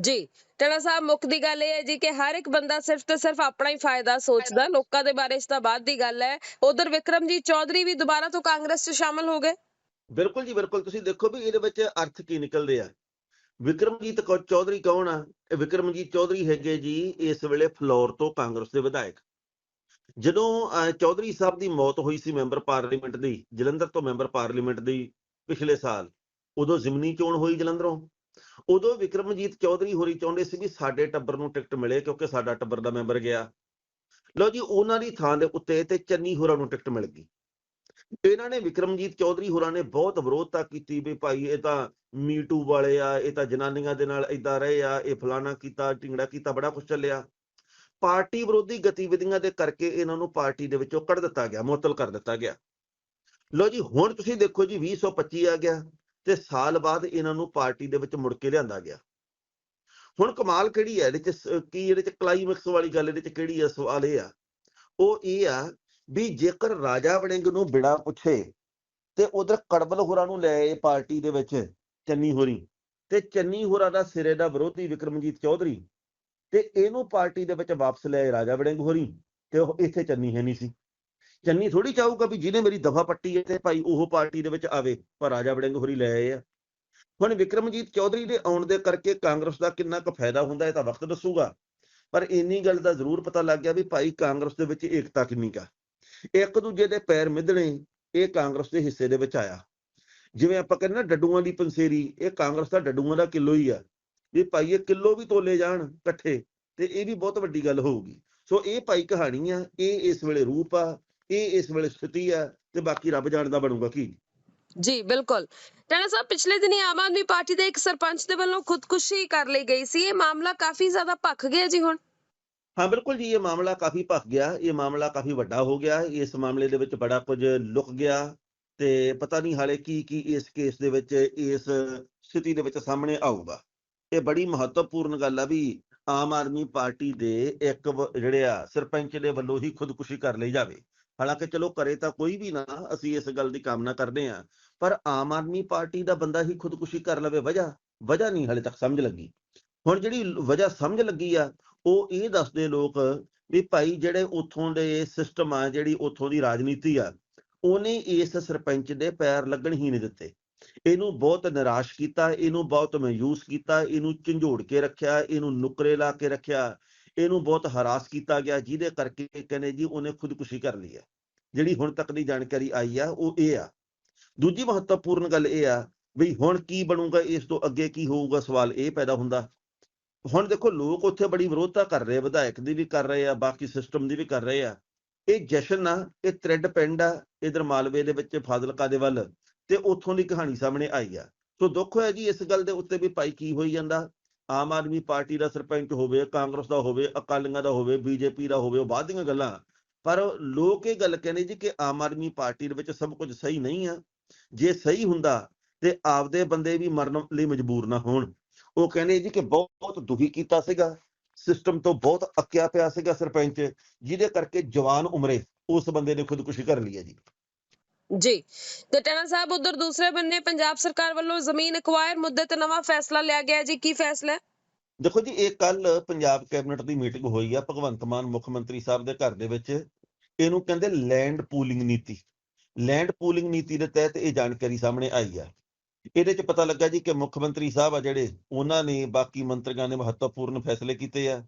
ਜੀ ਟਣਾ ਸਾਹਿਬ ਮੁੱਖ ਦੀ ਗੱਲ ਇਹ ਹੈ ਜੀ ਕਿ ਹਰ ਇੱਕ ਬੰਦਾ ਸਿਰਫ ਤੇ ਸਿਰਫ ਆਪਣਾ ਹੀ ਫਾਇਦਾ ਸੋਚਦਾ ਲੋਕਾਂ ਦੇ ਬਾਰੇ ਇਸ ਤਾਂ ਬਾਅਦ ਦੀ ਗੱਲ ਹੈ। ਉਧਰ ਵਿਕਰਮਜੀਤ ਚੌਧਰੀ ਵੀ ਦੁਬਾਰਾ ਤੋਂ ਕਾਂਗਰਸ 'ਚ ਸ਼ਾਮਲ ਹੋ ਗਏ। ਬਿਲਕੁਲ ਜੀ ਬਿਲਕੁਲ। ਤੁਸੀਂ ਦੇਖੋ ਵੀ ਇਹਦੇ ਵਿੱਚ ਅਰਥ ਕੀ ਨਿਕਲਦੇ ਆ। ਵਿਕਰਮਜੀਤ ਚੌਧਰੀ ਕੌਣ ਆ? ਇਹ ਵਿਕਰਮਜੀਤ ਚੌਧਰੀ ਹੈਗੇ ਜੀ ਇਸ ਵੇਲੇ ਫਲੋਰ ਤੋਂ ਕਾਂਗਰਸ ਦੇ ਵਿਧਾਇਕ। ਜਦੋਂ ਚੌਧਰੀ ਸਾਹਿਬ ਦੀ ਮੌਤ ਹੋਈ ਸੀ ਮੈਂਬਰ ਪਾਰਲੀਮੈਂਟ ਦੀ, ਜਲੰਧਰ ਤੋਂ ਮੈਂਬਰ ਪਾਰਲੀਮੈਂਟ ਦੀ ਪਿਛਲੇ ਸਾਲ, ਉਦੋਂ ਜ਼ਿਮਨੀ ਚੋਣ ਹੋਈ ਜਲੰਧਰੋਂ। ਉਦੋਂ ਵਿਕਰਮਜੀਤ ਚੌਧਰੀ ਹੋਰੀ ਚਾਹੁੰਦੇ ਸੀ ਵੀ ਸਾਡੇ ਟੱਬਰ ਨੂੰ ਟਿਕਟ ਮਿਲੇ ਕਿਉਂਕਿ ਸਾਡਾ ਟੱਬਰ ਦਾ ਮੈਂਬਰ ਗਿਆ। ਲਓ ਜੀ, ਉਹਨਾਂ ਦੀ ਥਾਂ ਦੇ ਉੱਤੇ ਤੇ ਚੰਨੀ ਹੋਰਾਂ ਨੂੰ ਟਿਕਟ ਮਿਲ ਗਈ। ਇਹਨਾਂ ਨੇ ਵਿਕਰਮਜੀਤ ਚੌਧਰੀ ਹੋਰਾਂ ਨੇ ਬਹੁਤ ਵਿਰੋਧਤਾ ਕੀਤੀ ਵੀ ਭਾਈ ਇਹ ਤਾਂ ਮੀਟੂ ਵਾਲੇ ਆ, ਇਹ ਤਾਂ ਜਨਾਨੀਆਂ ਦੇ ਨਾਲ ਇਦਾਂ ਰਹੇ ਆ, ਇਹ ਫਲਾਣਾ ਕੀਤਾ, ਢਿੰਗੜਾ ਕੀਤਾ, ਬੜਾ ਕੁਝ ਚੱਲਿਆ। ਪਾਰਟੀ ਵਿਰੋਧੀ ਗਤੀਵਿਧੀਆਂ ਦੇ ਕਰਕੇ ਇਹਨਾਂ ਨੂੰ ਪਾਰਟੀ ਦੇ ਵਿੱਚੋਂ ਕੱਢ ਦਿੱਤਾ ਗਿਆ, ਮੁਅੱਤਲ ਕਰ ਦਿੱਤਾ ਗਿਆ। ਲੋ ਜੀ, ਹੁਣ ਤੁਸੀਂ ਦੇਖੋ ਜੀ 2025 ਆ ਗਿਆ ਤੇ ਸਾਲ ਬਾਅਦ ਇਹਨਾਂ ਨੂੰ ਪਾਰਟੀ ਦੇ ਵਿੱਚ ਮੁੜ ਕੇ ਲਿਆਂਦਾ ਗਿਆ। ਹੁਣ ਕਮਾਲ ਕਿਹੜੀ ਹੈ ਇਹਦੇ ਚ ਕੀ ਇਹਦੇ ਚ ਕਲਾਈਮੈਕਸ ਵਾਲੀ ਗੱਲ ਇਹਦੇ ਚ ਕਿਹੜੀ ਹੈ ਸਵਾਲ ਇਹ ਆ। ਉਹ ਇਹ ਆ ਵੀ ਜੇਕਰ ਰਾਜਾ ਵੜਿੰਗ ਨੂੰ ਬਿਨਾਂ ਪੁੱਛੇ ਤੇ ਉਧਰ ਕੜਬਲ ਹੋਰਾਂ ਨੂੰ ਲੈ ਆਏ ਪਾਰਟੀ ਦੇ ਵਿੱਚ ਚੰਨੀ ਹੋਰੀ ਤੇ ਚੰਨੀ ਹੋਰਾਂ ਦਾ ਸਿਰੇ ਦਾ ਵਿਰੋਧੀ ਵਿਕਰਮਜੀਤ ਚੌਧਰੀ ਤੇ ਇਹਨੂੰ ਪਾਰਟੀ ਦੇ ਵਿੱਚ ਵਾਪਸ ਲੈ ਰਾਜਾ ਵੜਿੰਗ ਹੋਰੀ ਤੇ ਉਹ ਇੱਥੇ ਚੰਨੀ ਹੈ ਨਹੀਂ ਸੀ। ਚੰਨੀ ਥੋੜੀ ਚਾਹੂਗਾ ਵੀ ਜਿਹਨੇ ਮੇਰੀ ਦਫਾ ਪੱਟੀ ਹੈ ਤੇ ਭਾਈ ਉਹ ਪਾਰਟੀ ਦੇ ਵਿੱਚ ਆਵੇ, ਪਰ ਰਾਜਾ ਵੜਿੰਗ ਹੋਰੀ ਲੈ ਆਏ ਆ। ਹੁਣ ਵਿਕਰਮਜੀਤ ਚੌਧਰੀ ਦੇ ਆਉਣ ਦੇ ਕਰਕੇ ਕਾਂਗਰਸ ਦਾ ਕਿੰਨਾ ਕੁ ਫਾਇਦਾ ਹੁੰਦਾ ਇਹ ਤਾਂ ਵਕਤ ਦੱਸੂਗਾ। ਪਰ ਇੰਨੀ ਗੱਲ ਦਾ ਜ਼ਰੂਰ ਪਤਾ ਲੱਗ ਗਿਆ ਵੀ ਭਾਈ ਕਾਂਗਰਸ ਦੇ ਵਿੱਚ ਏਕਤਾ ਕਿੰਨੀ ਕਾ ਇੱਕ ਦੂਜੇ ਦੇ ਪੈਰ ਮਿੱਧਣੇ, ਇਹ ਕਾਂਗਰਸ ਦੇ ਹਿੱਸੇ ਦੇ ਵਿੱਚ ਆਇਆ। ਜਿਵੇਂ ਆਪਾਂ ਕਹਿੰਦੇ ਨਾ ਡੱਡੂਆਂ ਦੀ ਪੰਸੇਰੀ, ਇਹ ਕਾਂਗਰਸ ਦਾ ਡੱਡੂਆਂ ਦਾ ਕਿਲੋ ਹੀ ਆ। ਇਹ ਭਾਈ ਇਹ ਕਿਲੋ ਵੀ ਤੋਲੇ ਜਾਣ ਇਕੱਠੇ ਤੇ ਇਹ ਵੀ ਬਹੁਤ ਵੱਡੀ ਗੱਲ ਹੋਊਗੀ। ਸੋ ਇਹ ਭਾਈ ਕਹਾਣੀ ਆ ਇਹ ਇਸ ਵੇਲੇ ਰੂਪ ਆ ਇਹ ਇਸ ਵੇਲੇ ਸਥਿਤੀ ਆ ਤੇ ਬਾਕੀ ਰੱਬ ਜਾਣਦਾ ਬਣੂਗਾ ਕੀ। ਜੀ ਬਿਲਕੁਲ। ਟਣਾ ਸਾਹਿਬ ਪਿਛਲੇ ਦਿਨੀ ਆਮ ਆਦਮੀ ਪਾਰਟੀ ਦੇ ਇੱਕ ਸਰਪੰਚ ਦੇ ਵੱਲੋਂ ਖੁਦਕੁਸ਼ੀ ਕਰ ਲਈ ਗਈ ਸੀ। ਇਹ ਮਾਮਲਾ ਕਾਫੀ ਜ਼ਿਆਦਾ ਭਖ ਗਿਆ ਜੀ ਹੁਣ। ਹਾਂ ਬਿਲਕੁਲ ਜੀ ਇਹ ਮਾਮਲਾ ਕਾਫੀ ਭਖ ਗਿਆ। ਇਹ ਮਾਮਲਾ ਕਾਫੀ ਵੱਡਾ ਹੋ ਗਿਆ। ਇਸ ਮਾਮਲੇ ਦੇ ਵਿੱਚ ਬੜਾ ਕੁਝ ਲੁਕ ਗਿਆ ਤੇ ਪਤਾ ਨਹੀਂ ਹਾਲੇ ਕੀ ਕੀ ਇਸ ਕੇਸ ਦੇ ਵਿੱਚ ਇਸ ਸਥਿਤੀ ਦੇ ਵਿੱਚ ਸਾਹਮਣੇ ਆਊਗਾ। ਇਹ ਬੜੀ ਮਹੱਤਵਪੂਰਨ ਗੱਲ ਆ ਵੀ ਆਮ ਆਦਮੀ ਪਾਰਟੀ ਦੇ ਇੱਕ ਜਿਹੜੇ ਆ ਸਰਪੰਚ ਦੇ ਵੱਲੋਂ ਹੀ ਖੁਦਕੁਸ਼ੀ ਕਰ ਲਈ ਜਾਵੇ। ਹਾਲਾਂਕਿ ਚਲੋ ਕਰੇ ਤਾਂ ਕੋਈ ਵੀ ਨਾ, ਅਸੀਂ ਇਸ ਗੱਲ ਦੀ ਕਾਮਨਾ ਕਰਦੇ ਆ ਪਰ ਆਮ ਆਦਮੀ ਪਾਰਟੀ ਦਾ ਬੰਦਾ ਹੀ ਖੁਦਕੁਸ਼ੀ ਕਰ ਲਵੇ ਵਜ੍ਹਾ ਵਜ੍ਹਾ ਨਹੀਂ ਹਾਲੇ ਤੱਕ ਸਮਝ ਲੱਗੀ। ਹੁਣ ਜਿਹੜੀ ਵਜ੍ਹਾ ਸਮਝ ਲੱਗੀ ਆ, ਉਹ ਇਹ ਦੱਸਦੇ ਲੋਕ ਵੀ ਭਾਈ ਜਿਹੜੇ ਉੱਥੋਂ ਦੇ ਸਿਸਟਮ ਆ, ਜਿਹੜੀ ਉੱਥੋਂ ਦੀ ਰਾਜਨੀਤੀ ਆ, ਉਹਨੇ ਇਸ ਸਰਪੰਚ ਦੇ ਪੈਰ ਲੱਗਣ ਹੀ ਨਹੀਂ ਦਿੱਤੇ। ਇਹਨੂੰ ਬਹੁਤ ਨਿਰਾਸ਼ ਕੀਤਾ, ਇਹਨੂੰ ਬਹੁਤ ਮਾਯੂਸ ਕੀਤਾ, ਇਹਨੂੰ ਝੰਜੋੜ ਕੇ ਰੱਖਿਆ, ਇਹਨੂੰ ਨੁਕਰੇ ਲਾ ਕੇ ਰੱਖਿਆ, ਇਹਨੂੰ ਬਹੁਤ ਹਰਾਸ ਕੀਤਾ ਗਿਆ, ਜਿਹਦੇ ਕਰਕੇ ਕਹਿੰਦੇ ਜੀ ਉਹਨੇ ਖੁਦਕੁਸ਼ੀ ਕਰ ਲਈ ਹੈ। ਜਿਹੜੀ ਹੁਣ ਤੱਕ ਦੀ ਜਾਣਕਾਰੀ ਆਈ ਆ, ਉਹ ਇਹ ਆ। ਦੂਜੀ ਮਹੱਤਵਪੂਰਨ ਗੱਲ ਇਹ ਆ ਵੀ ਹੁਣ ਕੀ ਬਣੂਗਾ, ਇਸ ਤੋਂ ਅੱਗੇ ਕੀ ਹੋਊਗਾ, ਸਵਾਲ ਇਹ ਪੈਦਾ ਹੁੰਦਾ। ਹੁਣ ਦੇਖੋ, ਲੋਕ ਉੱਥੇ ਬੜੀ ਵਿਰੋਧਤਾ ਕਰ ਰਹੇ ਆ, ਵਿਧਾਇਕ ਦੀ ਵੀ ਕਰ ਰਹੇ ਆ, ਬਾਕੀ ਸਿਸਟਮ ਦੀ ਵੀ ਕਰ ਰਹੇ ਆ। ਇਹ ਜਸ਼ਨ ਆ, ਇਹ ਥ੍ਰੈਡ ਪਿੰਡ ਆ, ਇਧਰ ਮਾਲਵੇ ਦੇ ਵਿੱਚ ਫਾਜ਼ਿਲਕਾ ਦੇ ਵੱਲ। ਤੇ ਉੱਥੋਂ ਦੀ ਕਹਾਣੀ ਸਾਹਮਣੇ ਆਈ ਆ। ਸੋ ਦੁੱਖ ਹੋਇਆ ਜੀ ਇਸ ਗੱਲ ਦੇ ਉੱਤੇ ਵੀ ਭਾਈ ਕੀ ਹੋਈ ਜਾਂਦਾ? ਆਮ ਆਦਮੀ ਪਾਰਟੀ ਦਾ ਸਰਪੰਚ ਹੋਵੇ, ਕਾਂਗਰਸ ਦਾ ਹੋਵੇ, ਅਕਾਲੀਆਂ ਦਾ ਹੋਵੇ, ਬੀਜੇਪੀ ਦਾ ਹੋਵੇ, ਉਹ ਬਾਅਦ ਦੀਆਂ ਗੱਲਾਂ। ਪਰ ਲੋਕ ਇਹ ਗੱਲ ਕਹਿੰਦੇ ਜੀ ਕਿ ਆਮ ਆਦਮੀ ਪਾਰਟੀ ਦੇ ਵਿੱਚ ਸਭ ਕੁਝ ਸਹੀ ਨਹੀਂ ਆ। ਜੇ ਸਹੀ ਹੁੰਦਾ ਤੇ ਆਪਦੇ ਬੰਦੇ ਵੀ ਮਰਨ ਲਈ ਮਜਬੂਰ ਨਾ ਹੋਣ। ਉਹ ਕਹਿੰਦੇ ਜੀ ਕਿ ਬਹੁਤ ਦੁਖੀ ਕੀਤਾ ਸੀਗਾ। ਸਿਸਟਮ ਤੋਂ ਬਹੁਤ ਅੱਕਿਆ ਪਿਆ ਸੀਗਾ ਸਰਪੰਚ, ਜਿਹਦੇ ਕਰਕੇ ਜਵਾਨ ਉਮਰੇ ਉਸ ਬੰਦੇ ਨੇ ਖੁਦਕੁਸ਼ੀ ਕਰ ਲਈ ਹੈ ਜੀ। ਜੀ। ਤੇ ਸਾਹਿਬ ਉਧਰ ਦੂਸਰੇ ਬੰਨੇ ਪੰਜਾਬ ਸਰਕਾਰ ਵੱਲੋਂ ਜ਼ਮੀਨ ਐਕਵਾਇਰ ਮੁੱਦੇ ਤੇ ਨਵਾਂ ਫੈਸਲਾ ਲਿਆ ਗਿਆ ਜੀ। ਕੀ ਫੈਸਲਾ ਹੈ? ਦੇਖੋ ਜੀ, ਇਹ ਕੱਲ ਪੰਜਾਬ ਕੈਬਨਿਟ ਦੀ ਮੀਟਿੰਗ ਹੋਈ ਆ ਭਗਵੰਤ ਮਾਨ ਮੁੱਖ ਮੰਤਰੀ ਸਾਹਿਬ ਦੇ ਘਰ ਦੇ ਵਿੱਚ। ਇਹਨੂੰ ਕਹਿੰਦੇ ਲੈਂਡ ਪੂਲਿੰਗ ਨੀਤੀ। ਲੈਂਡ ਪੂਲਿੰਗ ਨੀਤੀ ਦੇ ਤਹਿਤ ਇਹ ਜਾਣਕਾਰੀ ਸਾਹਮਣੇ ਆਈ ਆ। ਇਹਦੇ ਚ ਪਤਾ ਲੱਗਾ ਜੀ ਕਿ ਮੁੱਖ ਮੰਤਰੀ ਸਾਹਿਬ ਆ ਜਿਹੜੇ, ਉਹਨਾਂ ਨੇ ਬਾਕੀ ਮੰਤਰੀਆਂ ਨੇ ਮਹੱਤਵਪੂਰਨ ਫੈਸਲੇ ਕੀਤੇ ਆ।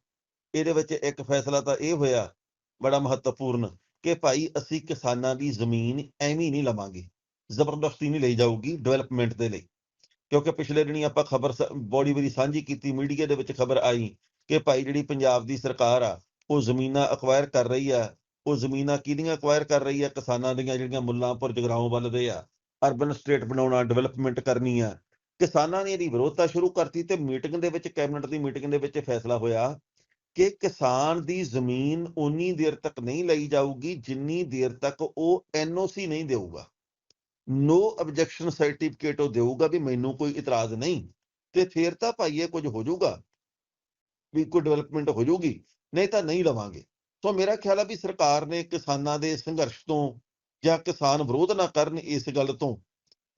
ਇਹਦੇ ਵਿੱਚ ਇੱਕ ਫੈਸਲਾ ਤਾਂ ਇਹ ਹੋਇਆ, ਬੜਾ ਮਹੱਤਵਪੂਰਨ। ਕਿ ਭਾਈ ਅਸੀਂ ਕਿਸਾਨਾਂ ਦੀ ਜ਼ਮੀਨ ਐਵੇਂ ਨਹੀਂ ਲਵਾਂਗੇ, ਜ਼ਬਰਦਸਤੀ ਨਹੀਂ ਲਈ ਜਾਊਗੀ ਡਿਵੈਲਪਮੈਂਟ ਦੇ ਲਈ। ਕਿਉਂਕਿ ਪਿਛਲੇ ਦਿਨੀ ਆਪਾਂ ਖਬਰ ਬੋਡੀ ਵਾਰੀ ਸਾਂਝੀ ਕੀਤੀ, ਮੀਡੀਆ ਦੇ ਵਿੱਚ ਖਬਰ ਆਈ ਕਿ ਭਾਈ ਜਿਹੜੀ ਪੰਜਾਬ ਦੀ ਸਰਕਾਰ ਆ, ਉਹ ਜ਼ਮੀਨਾਂ ਅਕਵਾਇਰ ਕਰ ਰਹੀ ਆ। ਉਹ ਜ਼ਮੀਨਾਂ ਕਿਹਦੀਆਂ ਅਕਵਾਇਰ ਕਰ ਰਹੀ ਆ? ਕਿਸਾਨਾਂ ਦੀਆਂ ਜਿਹੜੀਆਂ ਮੁੱਲਾਂਪੁਰ ਜਗਰਾਉਂ ਵੱਲ ਦੇ ਆ। ਅਰਬਨ ਸਟੇਟ ਬਣਾਉਣਾ ਡਿਵੈਲਪਮੈਂਟ ਕਰਨੀ ਆ। ਕਿਸਾਨਾਂ ਨੇ ਇਹਦੀ ਵਿਰੋਧਤਾ ਸ਼ੁਰੂ ਕਰਤੀ ਤੇ ਮੀਟਿੰਗ ਦੇ ਵਿੱਚ ਕੈਬਨਿਟ ਦੀ ਮੀਟਿੰਗ ਦੇ ਵਿੱਚ ਫੈਸਲਾ ਹੋਇਆ ਕਿ ਕਿਸਾਨ ਦੀ ਜ਼ਮੀਨ ਉਨੀ ਦੇਰ ਤੱਕ ਨਹੀਂ ਲਈ ਜਾਊਗੀ ਜਿੰਨੀ ਦੇਰ ਤੱਕ ਉਹ ਐਨਓਸੀ ਨਹੀਂ ਦੇਊਗਾ। ਨੋ ਆਬਜੈਕਸ਼ਨ ਸਰਟੀਫਿਕੇਟ ਉਹ ਦੇਊਗਾ ਵੀ ਮੈਨੂੰ ਕੋਈ ਇਤਰਾਜ਼ ਨਹੀਂ। ਤੇ ਫੇਰ ਤਾਂ ਭਾਈ ਇਹ ਕੁਝ ਹੋ ਜਾਊਗਾ ਵੀ ਕੋਈ ਡਿਵੈਲਪਮੈਂਟ ਹੋ ਜਾਊਗੀ, ਨਹੀਂ ਤਾਂ ਨਹੀਂ ਲਵਾਂਗੇ। ਸੋ ਮੇਰਾ ਖਿਆਲ ਆ ਵੀ ਸਰਕਾਰ ਨੇ ਕਿਸਾਨਾਂ ਦੇ ਸੰਘਰਸ਼ ਤੋਂ ਜਾਂ ਕਿਸਾਨ ਵਿਰੋਧ ਨਾ ਕਰਨ ਇਸ ਗੱਲ ਤੋਂ,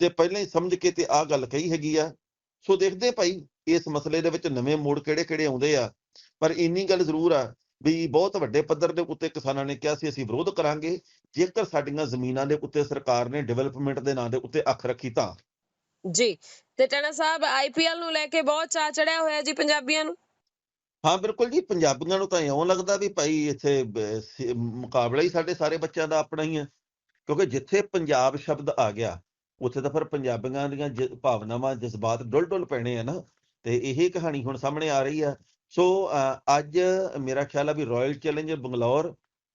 ਤੇ ਪਹਿਲਾਂ ਹੀ ਸਮਝ ਕੇ ਤੇ ਆਹ ਗੱਲ ਕਹੀ ਹੈਗੀ ਆ। ਸੋ ਦੇਖਦੇ ਭਾਈ ਇਸ ਮਸਲੇ ਦੇ ਵਿੱਚ ਨਵੇਂ ਮੋੜ ਕਿਹੜੇ ਕਿਹੜੇ ਆਉਂਦੇ ਆ। ਪਰ ਇੰਨੀ ਗੱਲ ਜ਼ਰੂਰ ਆ ਵੀ ਬਹੁਤ ਵੱਡੇ ਪੱਧਰ ਦੇ ਉੱਤੇ ਕਿਸਾਨਾਂ ਨੇ ਕਿਹਾ ਸੀ ਅਸੀਂ ਵਿਰੋਧ ਕਰਾਂਗੇ। ਜੇਕਰ ਸਾਡੀਆਂ ਜ਼ਮੀਨਾਂ ਦੇ ਉੱਤੇ ਸਰਕਾਰ ਨੇ ਡਿਵੈਲਪਮੈਂਟ ਦੇ ਨਾਂ ਦੇ ਉੱਤੇ ਅੱਖ ਰੱਖੀ ਤਾਂ। ਜੀ ਤੇ ਟੈਣਾ ਸਾਹਿਬ ਆਈਪੀਐਲ ਨੂੰ ਲੈ ਕੇ ਬਹੁਤ ਚਾਅ ਚੜਿਆ ਹੋਇਆ ਜੀ ਪੰਜਾਬੀਆਂ ਨੂੰ? ਹਾਂ ਬਿਲਕੁਲ ਜੀ ਪੰਜਾਬੀਆਂ ਨੂੰ ਤਾਂ ਇਉਂ ਲੱਗਦਾ ਵੀ ਭਾਈ ਇੱਥੇ ਮੁਕਾਬਲਾ ਹੀ ਸਾਡੇ ਸਾਰੇ ਬੱਚਿਆਂ ਦਾ ਆਪਣਾ ਹੀ ਹੈ ਕਿਉਂਕਿ ਜਿੱਥੇ ਪੰਜਾਬ ਸ਼ਬਦ ਆ ਗਿਆ ਉੱਥੇ ਤਾਂ ਫਿਰ ਪੰਜਾਬੀਆਂ ਦੀਆਂ ਭਾਵਨਾਵਾਂ ਜਜ਼ਬਾਤ ਡੁੱਲ ਡੁੱਲ ਪੈਣੇ ਆ ਨਾ। ਤੇ ਇਹ ਕਹਾਣੀ ਹੁਣ ਸਾਹਮਣੇ ਆ ਰਹੀ ਆ ਸੋ ਅੱਜ ਮੇਰਾ ਖਿਆਲ ਆ ਵੀ ਰਾਇਲ ਚੈਲੰਜਰ ਬੰਗਲੌਰ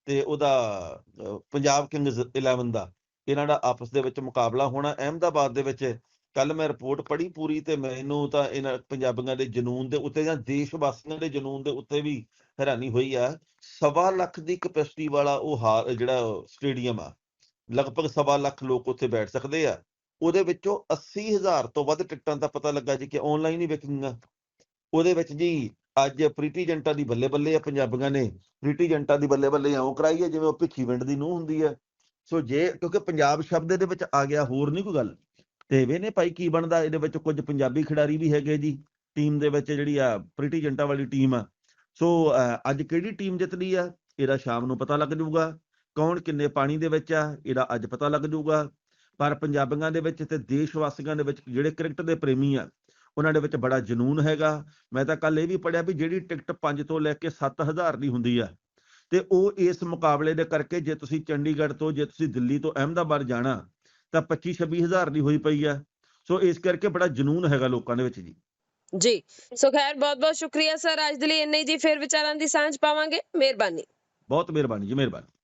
ਤੇ ਉਹਦਾ ਪੰਜਾਬ ਕਿੰਗਜ਼ 11 ਦਾ ਇਹਨਾਂ ਦਾ ਆਪਸ ਦੇ ਵਿੱਚ ਮੁਕਾਬਲਾ ਹੋਣਾ। ਅਹਿਮਦਾਬਾਦ ਦੇ ਵਿੱਚ ਕੱਲ ਮੈਂ ਰਿਪੋਰਟ ਪੜ੍ਹੀ ਪੂਰੀ ਤੇ ਮੈਨੂੰ ਤਾਂ ਇਹਨਾਂ ਪੰਜਾਬੀਆਂ ਦੇ ਜਨੂਨ ਦੇ ਉੱਤੇ ਜਾਂ ਦੇਸ਼ ਵਾਸੀਆਂ ਦੇ ਜਨੂਨ ਦੇ ਉੱਤੇ ਵੀ ਹੈਰਾਨੀ ਹੋਈ ਆ। ਸਵਾ ਲੱਖ ਦੀ ਕਪੈਸਿਟੀ ਵਾਲਾ ਉਹ ਹਾਲ ਜਿਹੜਾ ਸਟੇਡੀਅਮ ਆ, ਲਗਭਗ ਸਵਾ ਲੱਖ ਲੋਕ ਉੱਥੇ ਬੈਠ ਸਕਦੇ ਆ। ਉਹਦੇ ਵਿੱਚੋਂ 80000 ਤੋਂ ਵੱਧ ਟਿਕਟਾਂ ਦਾ ਪਤਾ ਲੱਗਾ ਜੀ ਕਿ ਆਨਲਾਈਨ ਹੀ ਵਿਕਣਗੀਆਂ ਉਹਦੇ ਵਿੱਚ ਜੀ ਅੱਜ ਪ੍ਰੀਤੀ ਜੰਟਾ ਦੀ ਬੱਲੇ ਬੱਲੇ ਆ, ਪੰਜਾਬੀਆਂ ਨੇ ਪ੍ਰੀਤੀ ਜੰਟਾ ਦੀ ਬੱਲੇ ਬੱਲੇ ਆਉਂ ਕਰਾਈ ਹੈ ਜਿਵੇਂ ਉਹ ਭਿੱਖੀ ਵਿੰਡ ਦੀ ਨੂੰਹ ਹੁੰਦੀ ਹੈ ਸੋ ਜੇ, ਕਿਉਂਕਿ ਪੰਜਾਬ ਸ਼ਬਦ ਦੇ ਵਿੱਚ ਆ ਗਿਆ, ਹੋਰ ਨਹੀਂ ਕੋਈ ਗੱਲ। ਤੇ ਵੇਨੇ ਭਾਈ ਕੀ ਬਣਦਾ, ਇਹਦੇ ਵਿੱਚ ਕੁਝ ਪੰਜਾਬੀ ਖਿਡਾਰੀ ਵੀ ਹੈਗੇ ਜੀ, ਟੀਮ ਦੇ ਵਿੱਚ ਜਿਹੜੀ ਆ ਪ੍ਰੀਤੀ ਜੰਟਾ ਵਾਲੀ ਟੀਮ ਆ। ਸੋ ਅੱਜ ਕਿਹੜੀ ਟੀਮ ਜਿੱਤਦੀ ਆ? ਇਹਦਾ ਸ਼ਾਮ ਨੂੰ ਪਤਾ ਲੱਗ ਜਾਊਗਾ। ਕੌਣ ਕਿੰਨੇ ਪਾਣੀ ਦੇ ਵਿੱਚ ਆ, ਇਹਦਾ ਅੱਜ ਪਤਾ ਲੱਗ ਜਾਊਗਾ। ਪਰ ਪੰਜਾਬੀਆਂ ਦੇ ਵਿੱਚ ਤੇ ਦੇਸ਼ ਵਾਸੀਆਂ ਦੇ ਵਿੱਚ ਜਿਹੜੇ ਕ੍ਰਿਕਟ ਦੇ ਪ੍ਰੇਮੀ ਆ ਉਹਨਾਂ ਦੇ ਵਿੱਚ ਬੜਾ ਜਨੂਨ ਹੈਗਾ। ਮੈਂ ਤਾਂ ਕੱਲ ਇਹ ਵੀ ਪੜਿਆ ਵੀ ਜਿਹੜੀ ਟਿਕਟ 5 ਤੋਂ ਲੈ ਕੇ 7000 ਦੀ ਹੁੰਦੀ ਆ ਤੇ ਉਹ ਇਸ ਮੁਕਾਬਲੇ ਦੇ ਕਰਕੇ ਜੇ ਤੁਸੀਂ ਚੰਡੀਗੜ੍ਹ ਤੋਂ ਜੇ ਤੁਸੀਂ ਦਿੱਲੀ ਤੋਂ ਅਹਿਮਦਾਬਾਦ ਜਾਣਾ ਤਾਂ 25 26000 ਦੀ ਹੋਈ ਪਈ ਆ। ਸੋ ਇਸ ਕਰਕੇ ਬੜਾ ਜਨੂਨ ਹੈਗਾ ਲੋਕਾਂ ਦੇ ਵਿੱਚ ਜੀ। ਜੀ। ਸੋ ਖੈਰ ਬਹੁਤ ਬਹੁਤ ਸ਼ੁਕਰੀਆ ਸਰ। ਅੱਜ ਦੇ ਲਈ ਇੰਨੇ ਜੀ। ਫਿਰ ਵਿਚਾਰਾਂ ਦੀ ਸਾਂਝ ਪਾਵਾਂਗੇ। ਮਿਹਰਬਾਨੀ। ਬਹੁਤ ਮਿਹਰਬਾਨੀ ਜੀ ਮਿਹਰਬਾਨੀ।